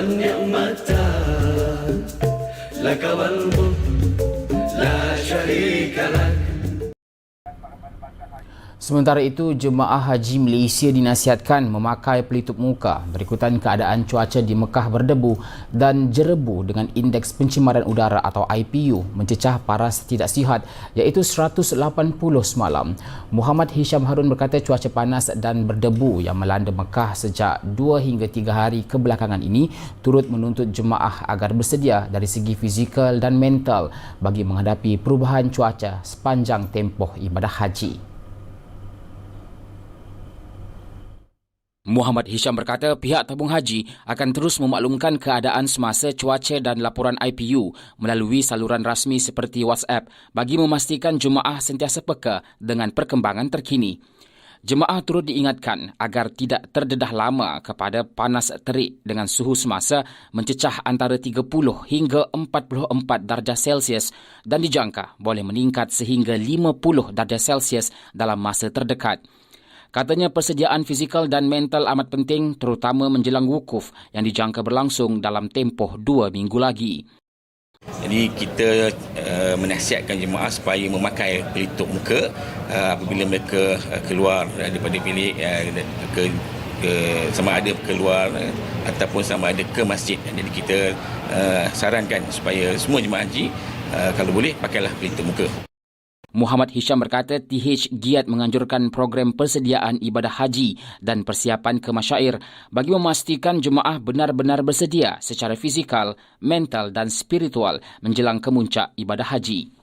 ونعمتك لك والمن لا شريك لك Sementara itu, jemaah haji Malaysia dinasihatkan memakai pelitup muka berikutan keadaan cuaca di Mekah berdebu dan jerebu dengan indeks pencemaran udara atau IPU mencecah paras tidak sihat iaitu 180 semalam. Muhammad Hisham Harun berkata cuaca panas dan berdebu yang melanda Mekah sejak 2 hingga 3 hari kebelakangan ini turut menuntut jemaah agar bersedia dari segi fizikal dan mental bagi menghadapi perubahan cuaca sepanjang tempoh ibadah haji. Muhammad Hisham berkata pihak tabung haji akan terus memaklumkan keadaan semasa cuaca dan laporan IPU melalui saluran rasmi seperti WhatsApp bagi memastikan jemaah sentiasa peka dengan perkembangan terkini. Jemaah turut diingatkan agar tidak terdedah lama kepada panas terik dengan suhu semasa mencecah antara 30 hingga 44 darjah Celsius dan dijangka boleh meningkat sehingga 50 darjah Celsius dalam masa terdekat. Katanya persediaan fizikal dan mental amat penting terutama menjelang wukuf yang dijangka berlangsung dalam tempoh dua minggu lagi. Jadi kita uh, menasihatkan jemaah supaya memakai pelitup muka uh, apabila mereka uh, keluar daripada bilik uh, ke, ke sama ada keluar uh, ataupun sama ada ke masjid. Jadi kita uh, sarankan supaya semua jemaah haji uh, kalau boleh pakailah pelitup muka. Muhammad Hisham berkata TH giat menganjurkan program persediaan ibadah haji dan persiapan ke masyair bagi memastikan jemaah benar-benar bersedia secara fizikal, mental dan spiritual menjelang kemuncak ibadah haji.